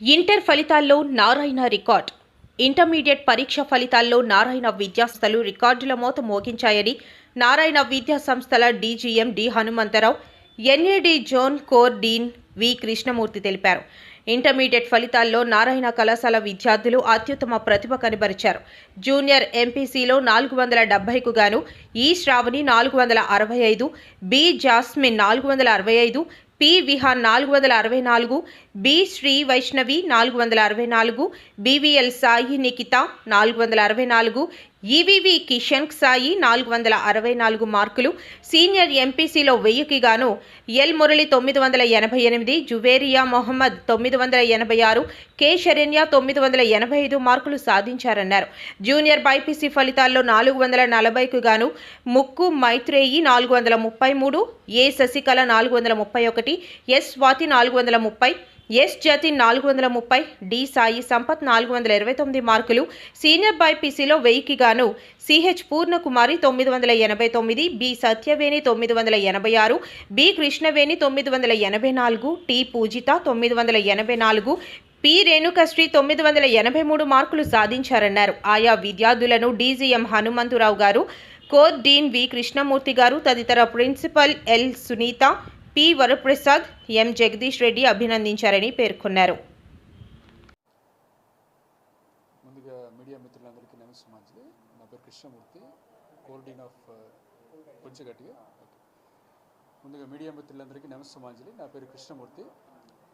Inter ఫలితాల్లో Narayana record. Intermediate పరీక్ష ఫలితాల్లో నారాయణ విద్యాస్థలు రికార్డుల మోత మోగించాయని నారాయణ విద్యా సంస్థల DGM D Hanumantharao NAD zone core dean V Krishnamurthy తెలిపారు. ఇంటర్మీడియట్ ఫలితాల్లో నారాయణ కళాశాల విద్యార్థులు అత్యుత్తమ ప్రతిభ కనబరిచారు. జూనియర్ ఎంపీసీలో నాలుగు వందల డెబ్బైకు గాను ఈ శ్రావణి నాలుగు వందల అరవై ఐదు బి జాస్మిన్ నాలుగు వందల అరవై ఐదు పి విహార్ నాలుగు వందల అరవై నాలుగు బి శ్రీ వైష్ణవి నాలుగు వందల అరవై నాలుగు బివిఎల్ సాయి నిఖిత నాలుగు వందల అరవై నాలుగు ఈవీవీ కిషన్ సాయి నాలుగు వందల అరవై నాలుగు మార్కులు సీనియర్ ఎంపీసీలో వెయ్యికి గాను ఎల్ మురళి తొమ్మిది వందల ఎనభై ఎనిమిది జువేరియా మొహమ్మద్ తొమ్మిది వందల ఎనభై ఆరు కే శరణ్య తొమ్మిది వందల ఎనభై ఐదు మార్కులు సాధించారన్నారు. జూనియర్ బైపీసీ ఫలితాల్లో నాలుగు వందల నలభైకు గాను ముక్కు మైత్రేయి నాలుగు వందల ముప్పై మూడు ఏ శశికళ నాలుగు వందల ముప్పై ఒకటి ఎస్ స్వాతి నాలుగు వందల ముప్పై ఎస్ జతిన్ నాలుగు వందల ముప్పై డి సాయి సంపత్ నాలుగు వందల ఇరవై తొమ్మిది మార్కులు సీనియర్ బైపీసీలో వెయ్యికి గాను సిహెచ్ పూర్ణకుమారి తొమ్మిది వందల ఎనభై తొమ్మిది బి సత్యవేణి తొమ్మిది వందల ఎనభై ఆరు బి కృష్ణవేణి తొమ్మిది వందల ఎనభై నాలుగు టి పూజిత తొమ్మిది వందల ఎనభై నాలుగు పి రేణుకశ్రీ తొమ్మిది వందల ఎనభై మూడు మార్కులు సాధించారన్నారు. ఆయా విద్యార్థులను డీజీఎం హనుమంతురావు గారు కోర్ డీన్ వి కృష్ణమూర్తి గారు తదితర principal L Sunitha P. Varaprasad M. Jagadish Reddy అభినందించారని పేర్కొన్నారు. ముందుగా మీడియా మిత్రులందరికీ నమస్కారం నా పేరు కృష్ణమూర్తి కోర్డీన్ ఆఫ్ కొంచెం ముందుగా మీడియా మిత్రులందరికీ నమస్కారాంజలి నా పేరు Krishnamurthy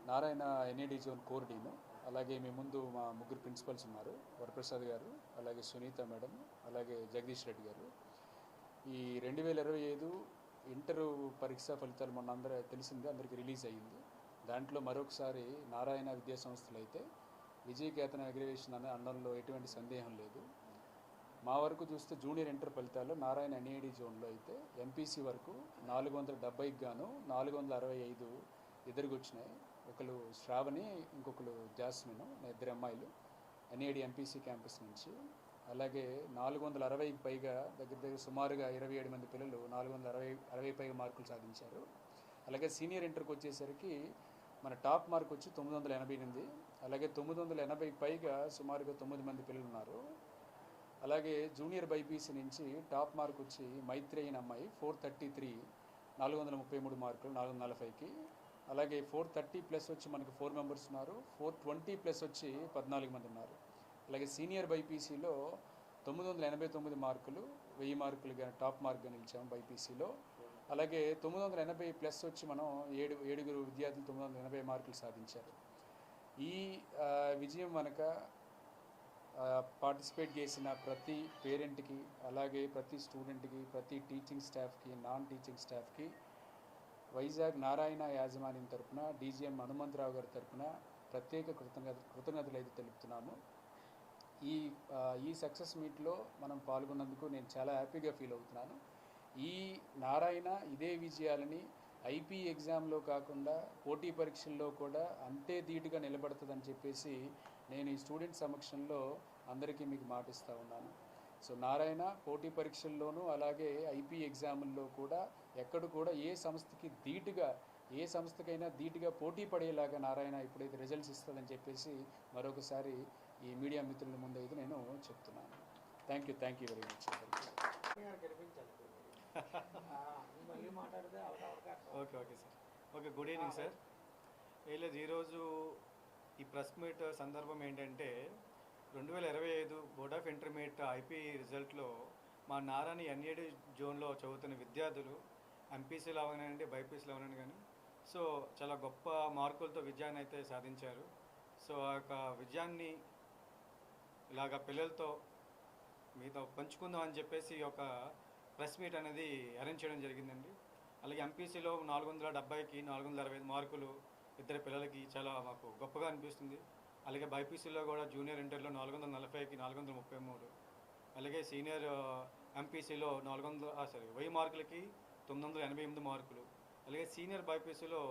Narayana NAD zone core dean అలాగే మీ ముందు మా ముగ్గురు ప్రిన్సిపల్స్ ఉన్నారు వరప్రసాద్ గారు అలాగే సునీత మేడం అలాగే జగదీష్ రెడ్డి గారు. ఈ రెండు వేల ఇరవై ఐదు ఇంటర్ పరీక్ష ఫలితాలు మొన్న అందరూ తెలిసిందే అందరికీ రిలీజ్ అయ్యింది. దాంట్లో మరొకసారి నారాయణ విద్యా సంస్థలు అయితే విజయకేతన అగ్రివేషన్ అనే అనడంలో ఎటువంటి సందేహం లేదు. మా వరకు చూస్తే జూనియర్ ఇంటర్ ఫలితాల్లో నారాయణ ఎన్ఏడి జోన్లో అయితే ఎంపీసీ వరకు నాలుగు వందల డెబ్బైకి గాను నాలుగు వందల అరవై ఐదు ఇద్దరికి వచ్చినాయి ఒకరు శ్రావణి ఇంకొకరు జాస్మిన్ నా ఇద్దరు అమ్మాయిలు. ఎన్ఏడి ఎంపీసీ క్యాంపస్ నుంచి. అలాగే నాలుగు వందల అరవైకి పైగా దగ్గర దగ్గర సుమారుగా ఇరవై ఏడు మంది పిల్లలు నాలుగు వందల అరవై అరవై పైగా మార్కులు సాధించారు. అలాగే సీనియర్ ఇంటర్కి వచ్చేసరికి మన టాప్ మార్క్ వచ్చి తొమ్మిది వందల ఎనభై ఎనిమిది అలాగే తొమ్మిది వందల ఎనభై పైగా సుమారుగా తొమ్మిది మంది పిల్లలు ఉన్నారు అలాగే జూనియర్ బైపీసీ నుంచి టాప్ మార్క్ వచ్చి మైత్రేయన్ అమ్మాయి ఫోర్ థర్టీ త్రీ నాలుగు వందల ముప్పై మూడు మార్కులు నాలుగు వందల నలభైకి. అలాగే ఫోర్ థర్టీ ప్లస్ వచ్చి మనకు ఫోర్ మెంబర్స్ ఉన్నారు ఫోర్ ట్వంటీ ప్లస్ వచ్చి పద్నాలుగు మంది ఉన్నారు. అలాగే సీనియర్ బైపీసీలో తొమ్మిది వందల ఎనభై తొమ్మిది మార్కులు వెయ్యి మార్కులుగా టాప్ మార్క్గా నిలిచాము బైపీసీలో. అలాగే తొమ్మిది వందల ఎనభై ప్లస్ వచ్చి మనం ఏడు ఏడుగురు విద్యార్థులు తొమ్మిది వందల ఎనభై మార్కులు సాధించారు. ఈ విజయం వెనక పార్టిసిపేట్ చేసిన ప్రతి పేరెంట్కి అలాగే ప్రతి స్టూడెంట్కి ప్రతి టీచింగ్ స్టాఫ్కి నాన్ టీచింగ్ స్టాఫ్కి వైజాగ్ నారాయణ యాజమాన్యం తరపున డీజీఎం హనుమంతరావు గారి తరపున ప్రత్యేక కృతజ్ఞత కృతజ్ఞతలు అయితే తెలుపుతున్నాము. ఈ ఈ సక్సెస్ మీట్లో మనం పాల్గొన్నందుకు నేను చాలా హ్యాపీగా ఫీల్ అవుతున్నాను. ఈ నారాయణ ఇదే విజయాలని ఐపీ ఎగ్జామ్లో కాకుండా పోటీ పరీక్షల్లో కూడా అంతే ధీటుగా నిలబడుతుందని చెప్పేసి నేను ఈ స్టూడెంట్ సమక్షంలో అందరికీ మీకు మాటిస్తూ ఉన్నాను. సో నారాయణ పోటీ పరీక్షల్లోనూ అలాగే ఐపీ ఎగ్జాముల్లో కూడా ఎక్కడ కూడా ఏ సంస్థకి ధీటుగా ఏ సంస్థకైనా ధీటుగా పోటీ పడేలాగా నారాయణ ఇప్పుడైతే రిజల్ట్స్ ఇస్తుందని చెప్పేసి మరొకసారి ఈ మీడియా మిత్రుల ముందు అయితే నేను చెప్తున్నాను. Thank you thank you very much okay okay sir okay good evening sir లేదు ఈరోజు ఈ ప్రెస్ మీట్ సందర్భం ఏంటంటే రెండు వేల ఇరవై ఐదు బోర్డ్ ఆఫ్ ఇంటర్మీడియట్ ఐపీ రిజల్ట్లో మా నారాయణ ఎన్ఏడి జోన్లో చదువుతున్న విద్యార్థులు ఎంపీసీలు అవనండి బైపీసీలు అవనండి కానీ సో చాలా గొప్ప మార్కులతో విజయాన్ని అయితే సాధించారు. సో ఆ యొక్క విజయాన్ని ఇలాగ పిల్లలతో మీతో పంచుకుందాం అని చెప్పేసి ఒక ప్రెస్ మీట్ అనేది అరేంజ్ చేయడం జరిగిందండి. అలాగే ఎంపీసీలో నాలుగు వందల డెబ్బైకి నాలుగు వందల అరవై ఐదు మార్కులు ఇద్దరు పిల్లలకి చాలా మాకు గొప్పగా అనిపిస్తుంది. అలాగే బైపీసీలో కూడా జూనియర్ ఇంటర్లో నాలుగు వందల నలభైకి నాలుగు వందల ముప్పై మూడు. అలాగే సీనియర్ ఎంపీసీలో నాలుగు వందల సారీ వెయ్యి మార్కులకి తొమ్మిది వందల ఎనభై ఎనిమిది మార్కులు. అలాగే సీనియర్ బైపీసీలో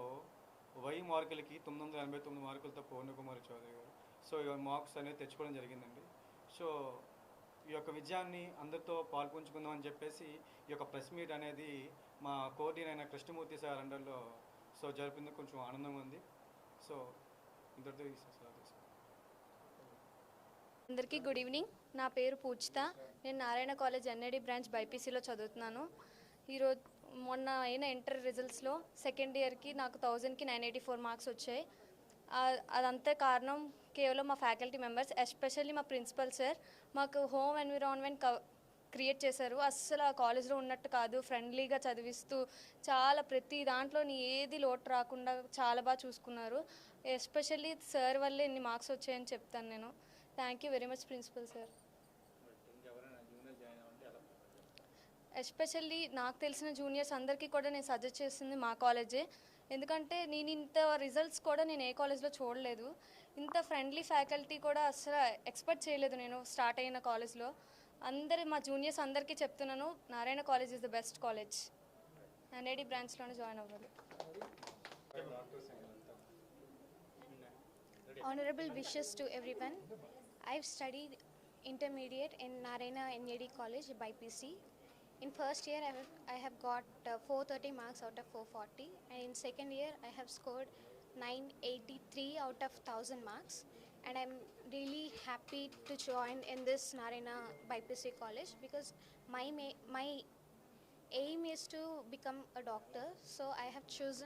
వెయ్యి మార్కులకి తొమ్మిది వందల ఎనభై తొమ్మిది మార్కులతో పూర్ణకుమారి చౌదరి గారు. సో మార్క్స్ అనేది తెచ్చుకోవడం జరిగిందండి. సో ఈ యొక్క విజయాన్ని అందరితో పాల్పంచుకుందాం అని చెప్పేసి ఈ యొక్క ప్రెస్ మీట్ అనేది మా కోఆర్డినేటర్ అయిన కృష్ణమూర్తి సార్ అండర్లో సో జరిపింది కొంచెం ఆనందంగా ఉంది. సో ఇంతటితో అందరికీ గుడ్ ఈవినింగ్. నా పేరు పూజిత. నేను నారాయణ కాలేజ్ ఎన్ఐడి బ్రాంచ్ బైపీసీలో చదువుతున్నాను. ఈరోజు మొన్న అయిన ఇంటర్ రిజల్ట్స్లో సెకండ్ ఇయర్కి నాకు థౌజండ్కి నైన్ ఎయిటీ ఫోర్ మార్క్స్ వచ్చాయి. అదంతా కారణం కేవలం మా ఫ్యాకల్టీ మెంబర్స్ ఎస్పెషల్లీ మా ప్రిన్సిపల్ సార్ మాకు హోమ్ ఎన్విరాన్మెంట్ క్రియేట్ చేశారు. అస్సలు ఆ కాలేజ్లో ఉన్నట్టు కాదు. ఫ్రెండ్లీగా చదివిస్తూ చాలా ప్రతి దాంట్లోని ఏది లోటు రాకుండా చాలా బాగా చూసుకున్నారు. ఎస్పెషల్లీ సార్ వల్లే ఇన్ని మార్క్స్ వచ్చాయని చెప్తాను నేను. Thank you very much principal sir. Especially నాకు తెలిసిన జూనియర్స్ అందరికీ కూడా నేను సజెస్ట్ చేసింది మా కాలేజే. ఎందుకంటే నేను ఇంత రిజల్ట్స్ కూడా నేను ఏ కాలేజ్లో చూడలేదు ఇంత ఫ్రెండ్లీ ఫ్యాకల్టీ కూడా అసలు ఎక్స్పెక్ట్ చేయలేదు నేను స్టార్ట్ అయిన కాలేజ్లో అందరి మా జూనియర్స్ అందరికీ చెప్తున్నాను Narayana college is the best college NID బ్రాంచ్లోనే join అవ్వాలి Honorable wishes to everyone. I've studied intermediate in Narayana NAD College by PC. In first year, I have, I have got uh, 430 marks out of 440, and in second year, I have scored 983 out of 1000 marks. And I'm really happy to join in this Narayana BIPC college because my my aim is to become a doctor. So I have chosen